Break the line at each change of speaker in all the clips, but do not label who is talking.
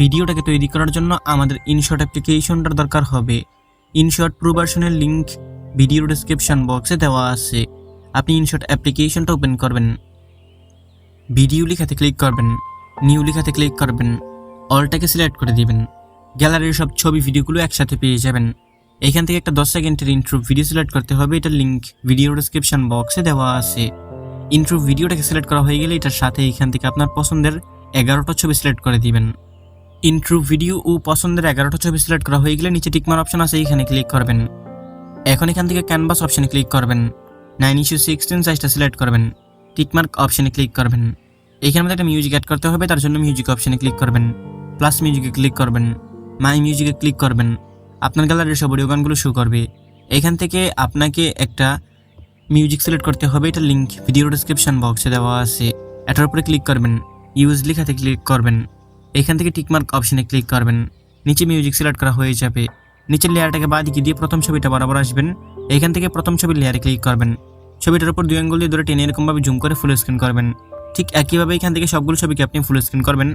ভিডিওটাকে তৈরি করার জন্য আমাদের ইনশর্ট অ্যাপ্লিকেশনটার দরকার হবে। ইনশর্ট প্রো ভার্সনের লিঙ্ক ভিডিও ডিসক্রিপশন বক্সে দেওয়া আছে। আপনি ইনশর্ট অ্যাপ্লিকেশনটা ওপেন করবেন। ভিডিও লেখাতে ক্লিক করবেন। নিউ লেখাতে ক্লিক করবেন। অলটাকে সিলেক্ট করে দিবেন। গ্যালারির সব ছবি ভিডিওগুলো একসাথে পেয়ে যাবেন। এখান থেকে একটা দশ সেকেন্ডের ইন্ট্রো ভিডিও সিলেক্ট করতে হবে। এটার লিঙ্ক ভিডিও ডিসক্রিপশন বক্সে দেওয়া আছে। ইন্ট্রো ভিডিওটাকে সিলেক্ট করা হয়ে গেলে এটার সাথে এখান থেকে আপনার পছন্দের এগারোটা ছবি সিলেক্ট করে দিবেন। ইন্ট্রো ভিডিও ও পছন্দের এগারোটা ছবি সিলেক্ট করা হয়ে গেলে নিচে টিকমার অপশন আছে, এখানে ক্লিক করবেন। এখন এখান থেকে ক্যানভাস অপশনে ক্লিক করবেন। নাইন ইস্যু সিক্সটিন সাইজটা সিলেক্ট করবেন। টিকমার্ক অপশনে ক্লিক করবেন। এখানে মধ্যে একটা মিউজিক অ্যাড করতে হবে, তার জন্য মিউজিক অপশনে ক্লিক করবেন। প্লাস মিউজিকে ক্লিক করবেন। মাই মিউজিকে ক্লিক করবেন। আপনার গ্যালারির সব অডিও গানগুলো শো করবে। এখান থেকে আপনাকে একটা মিউজিক সিলেক্ট করতে হবে, এটা লিঙ্ক ভিডিও ডিসক্রিপশন বক্সে দেওয়া আছে। এটার উপরে ক্লিক করবেন। ইউজ লেখাতে ক্লিক করবেন। এখান থেকে টিকমার্ক অপশনে ক্লিক করবেন। নিচে মিউজিক সিলেক্ট করা হয়ে যাবে। নিচের লেয়ারটাকে বাঁ দিকে দিয়ে প্রথম ছবিটা বরাবর আসবেন। এখান থেকে প্রথম ছবির লেয়ারে ক্লিক করবেন। ছবিটার উপর দুই আঙ্গুল দিয়ে ধরে টেনে এরকমভাবে জুম করে ফুল স্ক্রিন করবেন। ঠিক একইভাবে এখান থেকে সবগুলো ছবিকে আপনি ফুল স্ক্রিন করবেন।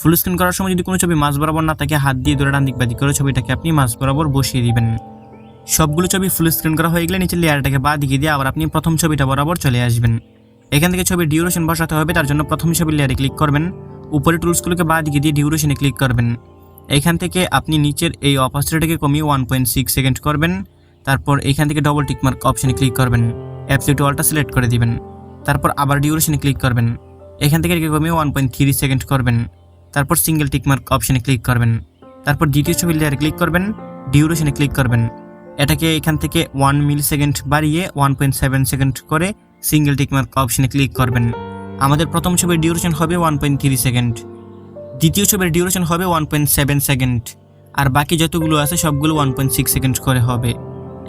ফুল স্ক্রিন করার সময় যদি কোনো ছবি মাঝ বরাবর না থাকে, হাত দিয়ে ধরে ডান দিক বাদিক করে ছবিটাকে আপনি মাঝ বরাবর বসিয়ে দিবেন। সবগুলো ছবি ফুল স্ক্রিন করা হয়ে গেলে নিচের লেয়ারটাকে বাদ দিকে দিয়ে আবার আপনি প্রথম ছবিটা বরাবর চলে আসবেন। এখান থেকে ছবির ডিউরেশন বসাতে হবে, তার জন্য প্রথম ছবির লেয়ারে ক্লিক করবেন। উপরে টুলসগুলোকে বা দিকে দিয়ে ডিউরেশনে ক্লিক করবেন। এখান থেকে আপনি নিচের এই অপাসিটিটাকে কমিয়ে ওয়ান পয়েন্ট সিক্স সেকেন্ড করবেন। তারপর এখান থেকে ডবল টিকমার্ক অপশানে ক্লিক করবেন। অ্যাপসিট ওয়ালটা সিলেক্ট করে দিবেন। তারপর আবার ডিউরেশনে ক্লিক করবেন। এখান থেকে এটাকে কমিয়ে ওয়ান পয়েন্ট থ্রি সেকেন্ড করবেন। তারপর সিঙ্গেল টিকমার্ক অপশনে ক্লিক করবেন। তারপর দ্বিতীয় ছবি লেয়ারে ক্লিক করবেন। ডিউরেশনে ক্লিক করবেন। এটাকে এখান থেকে ওয়ান মিলি সেকেন্ড বাড়িয়ে ওয়ান পয়েন্ট সেভেন সেকেন্ড করে সিঙ্গেল টিকমার্ক অপশনে ক্লিক করবেন। আমাদের প্রথম ছবির ডিউরেশন হবে ওয়ান পয়েন্ট থ্রি সেকেন্ড দ্বিতীয় ছবির ডিউরেশন হবে ওয়ান পয়েন্ট সেভেন সেকেন্ড আর বাকি যতগুলো আছে সবগুলো ওয়ান পয়েন্ট সিক্স সেকেন্ড করে হবে।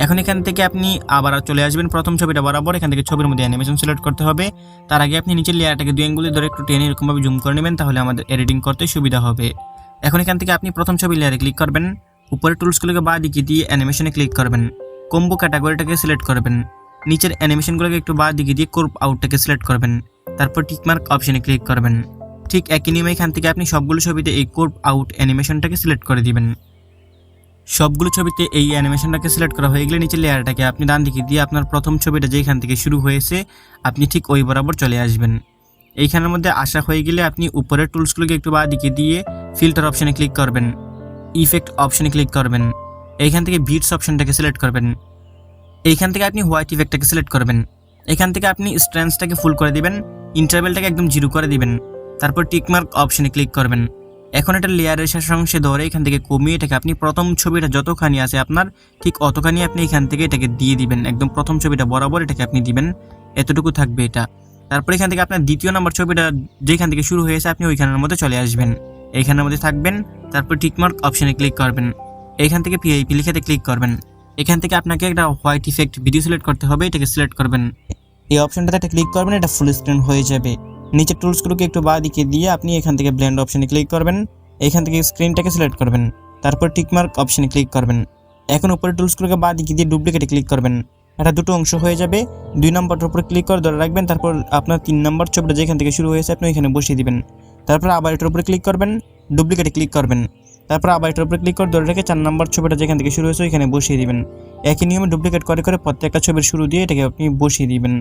এখন এখান থেকে আপনি আবার চলে আসবেন প্রথম ছবিটা বরাবর, এখান থেকে ছবির মধ্যে অ্যানিমেশন সিলেক্ট করতে হবে। তার আগে আপনি নিচের লেয়ারটাকে দুই আঙ্গুলে ধরে একটু টেনে এরকমভাবে জুম করে নেবেন, তাহলে আমাদের এডিটিং করতে সুবিধা হবে। এখন এখান থেকে আপনি প্রথম ছবি লেয়ারে ক্লিক করবেন উপরে টুলসগুলোকে বা দিকে দিয়ে অ্যানিমেশনে ক্লিক করবেন কম্বো ক্যাটাগরিটাকে সিলেক্ট করবেন, নিচের অ্যানিমেশনগুলোকে একটু বা দিকে দিয়ে কোর্প আউটটাকে সিলেক্ট করবেন। তারপর টিকমার্ক অপশনে ক্লিক করবেন। ঠিক একই নিয়মে এখান থেকে আপনি সবগুলো ছবিতে এই কোর্প আউট অ্যানিমেশনটাকে সিলেক্ট করে দিবেন। সবগুলো ছবিতে এই অ্যানিমেশনটাকে সিলেক্ট করা হয়ে গেলে নিচের লেয়ারটাকে আপনি ডান দিকে দিয়ে আপনার প্রথম ছবিটা যেখান থেকে শুরু হয়েছে, আপনি ঠিক ওই বরাবর চলে আসবেন। এইখানের মধ্যে আসা হয়ে গেলে আপনি উপরের টুলসগুলোকে একটু বা দিকে দিয়ে ফিল্টার অপশনে ক্লিক করবেন, ইফেক্ট অপশনে ক্লিক করবেন, এইখান থেকে বিটস অপশনটাকে সিলেক্ট করবেন। এইখান থেকে আপনি হোয়াইট ইফেক্টটাকে সিলেক্ট করবেন। এখান থেকে আপনি স্ট্রেন্থটাকে ফুল করে দিবেন। ইন্টারভেলটাকে একদম জিরো করে দিবেন। তারপর টিকমার্ক অপশনে ক্লিক করবেন। এখন এটা লেয়ারের শেষ অংশে ধরে এখান থেকে কমিয়ে এটাকে আপনি প্রথম ছবিটা যতখানি আছে আপনার, ঠিক অতখানি আপনি এখান থেকে এটাকে দিয়ে দিবেন। একদম প্রথম ছবিটা বরাবর এটাকে আপনি দিবেন। এতটুকু থাকবে এটা। তারপর এখান থেকে আপনার দ্বিতীয় নম্বর ছবিটা যেখান থেকে শুরু হয়েছে আপনি ওইখানের মধ্যে চলে আসবেন। এইখানের মধ্যে থাকবেন, তারপর টিকমার্ক অপশনে ক্লিক করবেন। এইখান থেকে পিআইপি লিখাতে ক্লিক করবেন। এখান থেকে আপনাকে একটা হোয়াইট ইফেক্ট ভিডিও সিলেক্ট করতে হবে, এটাকে সিলেক্ট করবেন। এই অপশনটাতে একটা ক্লিক করবেন, এটা ফুল স্ক্রিন হয়ে যাবে। নিচের টুলসগুলোকে একটু বাঁ দিকে দিয়ে আপনি এখান থেকে ব্ল্যান্ড অপশনে ক্লিক করবেন। এখান থেকে স্ক্রিনটাকে সিলেক্ট করবেন। তারপর টিকমার্ক অপশনে ক্লিক করবেন। এখন উপরে টুলসগুলোকে বাঁ দিকে দিয়ে ডুপ্লিকেটে ক্লিক করবেন। এটা দুটো অংশ হয়ে যাবে। দুই নম্বরটার উপরে ক্লিক করে ধরে রাখবেন। তারপর আপনার তিন নম্বর ছবিটা যেখান থেকে শুরু হয়েছে, আপনি ওইখানে বসিয়ে দিবেন। তারপর আবার এটার উপরে ক্লিক করবেন। ডুপ্লিকেটে ক্লিক করবেন। তারপর আবার এটার উপরে ক্লিক করে ধরে রেখে চার নম্বর ছবিটা যেখান থেকে শুরু হয়েছে, ওইখানে বসিয়ে দিবেন। একই নিয়মে ডুপ্লিকেট করে করে প্রত্যেকটা ছবির শুরু দিয়ে এটাকে আপনি বসিয়ে দিবেন।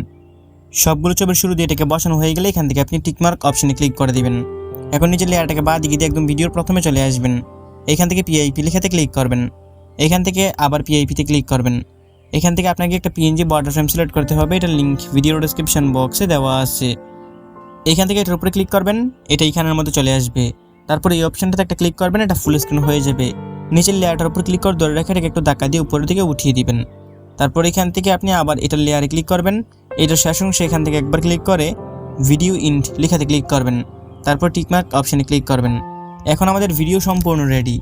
সবগুলো ছবির শুরু দিয়ে এটাকে বসানো হয়ে গেলে এখান থেকে আপনি টিকমার্ক অপশনে ক্লিক করে দিবেন। এখন নিচের লেয়ারটাকে বা দিকে দিয়ে একদম ভিডিওর প্রথমে চলে আসবেন। এখান থেকে পিআইপি লেখাতে ক্লিক করবেন। এখান থেকে আবার পিআইপিতে ক্লিক করবেন। এখান থেকে আপনাকে একটা পিএনজি বর্ডার ফ্রেম সিলেক্ট করতে হবে। এটা লিঙ্ক ভিডিও ডিসক্রিপশন বক্সে দেওয়া আছে। এখান থেকে এটার উপরে ক্লিক করবেন। এটা এইখানের মধ্যে চলে আসবে। তারপর এই অপশনটাতে একটা ক্লিক করবেন। এটা ফুল স্ক্রিন হয়ে যাবে। নিচের লেয়ারটার উপর ক্লিক করে ধরে রেখে এটাকে একটু ধাক্কা দিয়ে উপরের দিকে উঠিয়ে দিবেন। তারপর এখান থেকে আপনি আবার এটার লেয়ারে ক্লিক করবেন। এটার শেষ অংশে এখান থেকে একবার ক্লিক করে ভিডিও ইন্ট লেখাতে ক্লিক করবেন। তারপর টিকমার্ক অপশানে ক্লিক করবেন। এখন আমাদের ভিডিও সম্পূর্ণ রেডি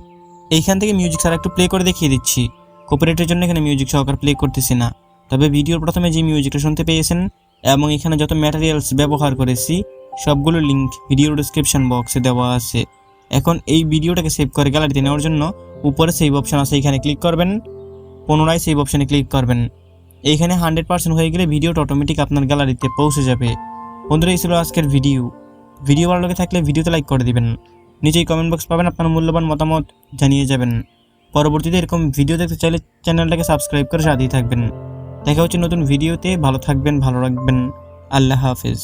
এইখান থেকে মিউজিক স্যার একটু প্লে করে দেখিয়ে দিচ্ছি। কপিরাইটের জন্য এখানে মিউজিক সহকার প্লে করতেছি না। তবে ভিডিওর প্রথমে যে মিউজিকটা শুনতে পেয়েছেন এবং এখানে যত ম্যাটেরিয়ালস ব্যবহার করেছি, সবগুলো লিঙ্ক ভিডিওর ডিসক্রিপশন বক্সে দেওয়া আছে। এখন এই ভিডিওটাকে সেভ করে গ্যালারিতে নেওয়ার জন্য উপরে সেভ অপশন আছে, এখানে ক্লিক করবেন। পুনরায় সেভ অপশানে ক্লিক করবেন। এইখানে হান্ড্রেড পার্সেন্ট হয়ে গেলে ভিডিওটা অটোমেটিক আপনার গ্যালারিতে পৌঁছে যাবে। বন্ধুরা, এই ছিল আজকের ভিডিও ভিডিও ভালো লাগে থাকলে ভিডিওতে লাইক করে দিবেন। নিচেই কমেন্ট বক্স পাবেন আপনার মূল্যবান মতামত জানিয়ে যাবেন। পরবর্তীতে এরকম ভিডিও দেখতে চাইলে চ্যানেলটাকে সাবস্ক্রাইব করে সাথেই থাকবেন। দেখা হচ্ছে নতুন ভিডিওতে ভালো থাকবেন, ভালো রাখবেন। আল্লাহ হাফিজ।